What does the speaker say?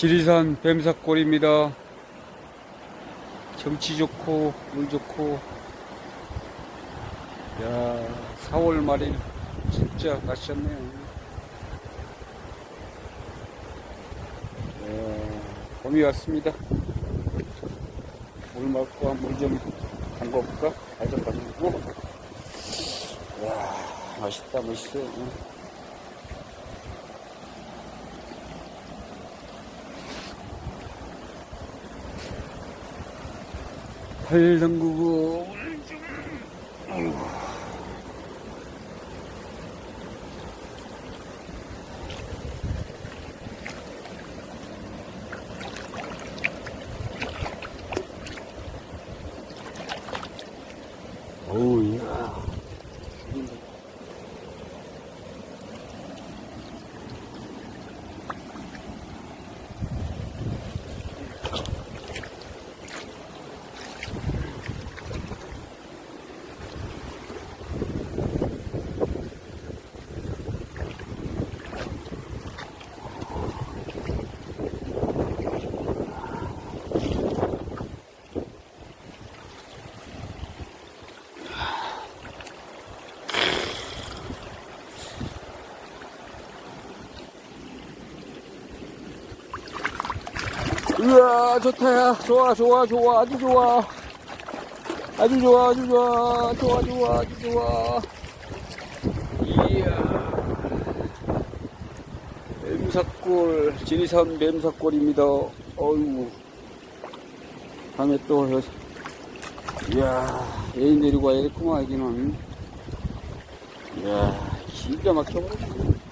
지리산 뱀사골입니다. 정치 좋고 물 좋고 야 4월 말일 진짜 가셨네요. 야, 봄이 왔습니다. 물 맞고 물좀 담궈볼까? 발좀 담그고 야 맛있다 맛있어. 응. 발 담그고. 어우, 야. 우와, 좋다, 야. 좋아, 좋아, 좋아. 아주 좋아. 아주 좋아, 아주 좋아. 좋아, 좋아, 아주 좋아. 이야. 뱀사골, 지리산 뱀사골입니다. 어이구. 다음에 또, 여- 이야, 애인 데리고 와야 겠구만, 여기는. 이야, 진짜 막혀버렸네.